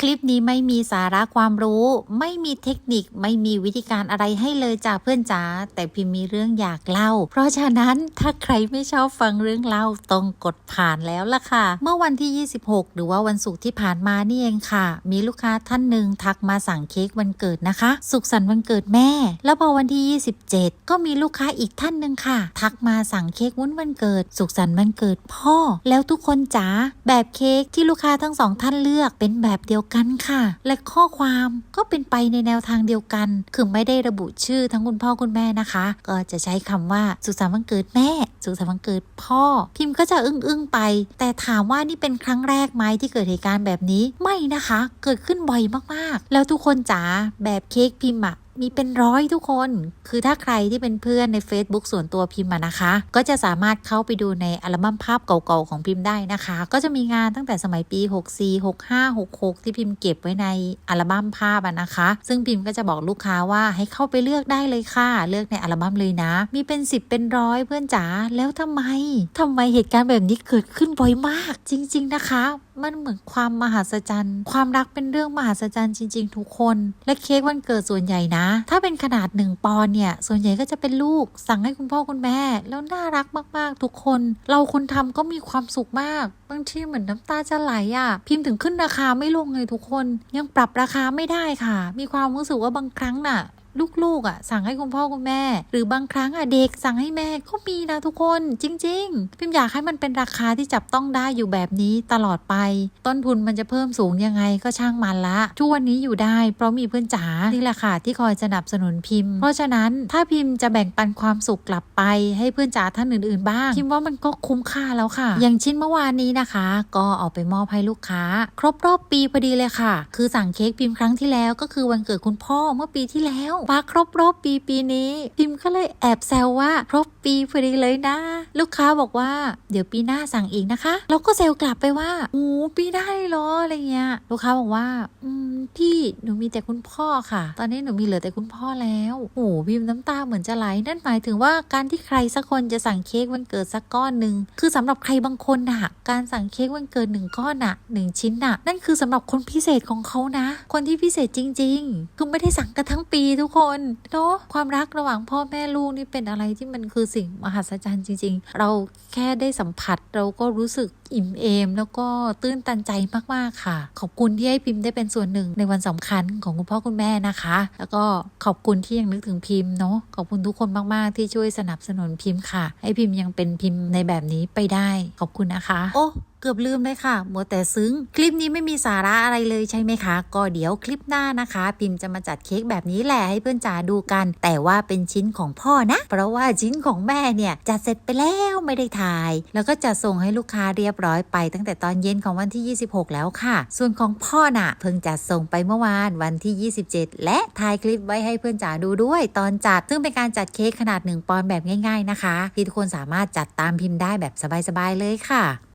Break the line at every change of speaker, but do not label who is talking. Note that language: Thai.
คลิปนี้ไม่มีสาระความรู้ ไม่มีเทคนิคไม่มีวิธีการอะไรให้เลยจ้าเพื่อนจ๋าแต่พิมมีเรื่องอยากเล่า เพราะฉะนั้นถ้าใครไม่ชอบฟังเรื่องเล่าต้องกดผ่านแล้วล่ะค่ะ เมื่อวันที่ 26 หรือว่าวันศุกร์ที่ผ่านมานี่เองค่ะ มีลูกค้าท่านหนึ่งทักมาสั่งเค้กวันเกิดนะคะ สุขสันต์วันเกิดแม่ แล้วพอวันที่ 27 ก็มีลูกค้าอีกท่านหนึ่งค่ะ ทักมาสั่งเค้กวุ้นวันเกิด สุขสันต์วันเกิดพ่อ แล้วทุกคนจ๋าแบบเค้กที่ลูกค้าทั้งสองท่านเลือกเป็นแบบเดียวกันค่ะ และข้อความก็เป็นไปในแนวทางเดียวกัน คือไม่ได้ระบุชื่อทั้งคุณพ่อคุณแม่นะคะ ก็จะใช้คำว่าสุสานวันเกิดแม่ สุสานวันเกิดพ่อ พิมพ์ก็จะอึ้งอึ้งๆไป แต่ถามว่านี่เป็นครั้งแรกไหมที่เกิดเหตุการณ์แบบนี้ไม่นะคะ เกิดขึ้นบ่อยมากๆ แล้วทุกคนจ๋าแบบเค้กพิมพ์อะ มีเป็นร้อยทุกคน คือถ้าใครที่เป็นเพื่อนใน Facebook ส่วนตัวพิมพ์นะคะ ก็จะสามารถเข้าไปดูในอัลบั้มภาพเก่าๆของพิมพ์ได้นะคะ ก็จะมีงานตั้งแต่สมัยปี 64 65 66 ที่พิมพ์เก็บไว้ในอัลบั้มภาพอะนะคะ ซึ่งพิมพ์ก็จะบอกลูกค้าว่าให้เข้าไปเลือกได้เลยค่ะ เลือกในอัลบั้มเลยนะ มีเป็น 10 เป็นร้อยเพื่อนจ๋าแล้วทำไมทำไมเหตุการณ์แบบนี้เกิดขึ้นบ่อยมาก จริง ๆนะคะมันเหมือนความมหัศจรรย์ ความรักเป็นเรื่องมหัศจรรย์จริง ๆ ทุกคน และเค้กวันเกิดส่วนใหญ่นะถ้าเป็นขนาดหนึ่งปอนเนี่ยส่วนใหญ่ก็จะเป็นลูก สั่งให้คุณพ่อคุณแม่ แล้วน่ารักมากๆ ทุกคน เราคนทำก็มีความสุขมาก บางทีเหมือนน้ำตาจะไหลอะ่ะ พิมพ์ถึงขึ้นราคาไม่ลงเลยทุกคน ยังปรับราคาไม่ได้ค่ะ มีความรู้สึกว่าบางครั้งน่ะ ลูกๆอะ สั่งให้คุณพ่อคุณแม่ หรือบางครั้งอะเด็กสั่งให้แม่ก็มีนะทุกคนจริง ๆ พิมอยากให้มันเป็นราคาที่จับต้องได้อยู่แบบนี้ตลอดไป ต้นทุนมันจะเพิ่มสูงยังไงก็ช่างมันละทุกวันนี้อยู่ได้เพราะมีเพื่อนจ๋านี่แหละค่ะที่คอยสนับสนุนพิมพ์ เพราะฉะนั้นถ้าพิมพ์จะแบ่งปันความสุขกลับไป ให้เพื่อนจ๋าท่านอื่นๆ บ้าง พิมว่ามันก็คุ้มค่าแล้วค่ะ อย่างชิ้นเมื่อวานนี้นะคะ ก็เอาไปมอบให้ลูกค้า ครบรอบปีพอดีเลยค่ะ คือสั่งเค้กพิมพ์ครั้งที่แล้วก็คือวันเกิดคุณพ่อเมื่อปีที่แล้วมาครบรอบปีปีนี้พิมพ์ก็เลยแอบแซวว่าครบปีพอดีเลยนะ ลูกค้าบอกว่าเดี๋ยวปีหน้าสั่งอีกนะคะเราก็แซวกลับไปว่าโอ้ปีได้เหรออะไรเงี้ยลูกค้าบอกว่า อืมพี่หนูมีแต่คุณพ่อค่ะ ตอนนี้หนูมีเหลือแต่คุณพ่อแล้วโอ้พิมพ์น้ำตาเหมือนจะไหลนั่นหมายถึงว่าการที่ใครสักคนจะสั่งเค้กวันเกิดสักก้อนหนึ่งคือสำหรับใครบางคนนะการสั่งเค้กวันเกิดหนึ่งก้อนน่ะหนึ่งชิ้นน่ะนั่นคือสำหรับคนพิเศษของเขานะ คนที่พิเศษจริง ๆ คือไม่ได้สั่งกันทั้งปีทุกคนเนาะความรักระหว่างพ่อแม่ลูกนี่เป็นอะไรที่มันคือสิ่งมหัศจรรย์จริง ๆ เราแค่ได้สัมผัสเราก็รู้สึกอิ่มเอม แล้วก็ตื้นตันใจมากๆค่ะ ขอบคุณที่ให้พิมพ์ได้เป็นส่วนหนึ่งในวันสำคัญของคุณพ่อคุณแม่นะคะ แล้วก็ขอบคุณที่ยังนึกถึงพิมพ์เนาะขอบคุณทุกคนมากๆ ที่ช่วยสนับสนุนพิมพ์ค่ะ ให้พิมพ์ยังเป็นพิมพ์ในแบบนี้ไปได้ ขอบคุณนะคะ โอ้ เกือบลืมเลยค่ะมัวแต่ซึ้ง คลิปนี้ไม่มีสาระอะไรเลยใช่ไหมคะ ก็เดี๋ยวคลิปหน้านะคะ พิมพ์จะมาจัดเค้กแบบนี้แหละให้เพื่อนจ๋าดูกัน แต่ว่าเป็นชิ้นของพ่อนะ เพราะว่าชิ้นของแม่เนี่ยจัดเสร็จไปแล้วไม่ได้ถ่าย แล้วก็จะส่งให้ลูกค้าเรียบร้อยไป ตั้งแต่ตอนเย็นของวันที่ 26 แล้วค่ะ ส่วนของพ่อน่ะ เพิ่งจัดส่งไปเมื่อวานวันที่ 27 และถ่ายคลิปไว้ให้เพื่อนจ๋าดูด้วย ตอนจัดซึ่งเป็นการจัดเค้กขนาด1ปอนด์แบบง่าย ๆนะคะที่ทุกคนสามารถจัดตามพิมพ์ได้แบบสบายๆเลยค่ะ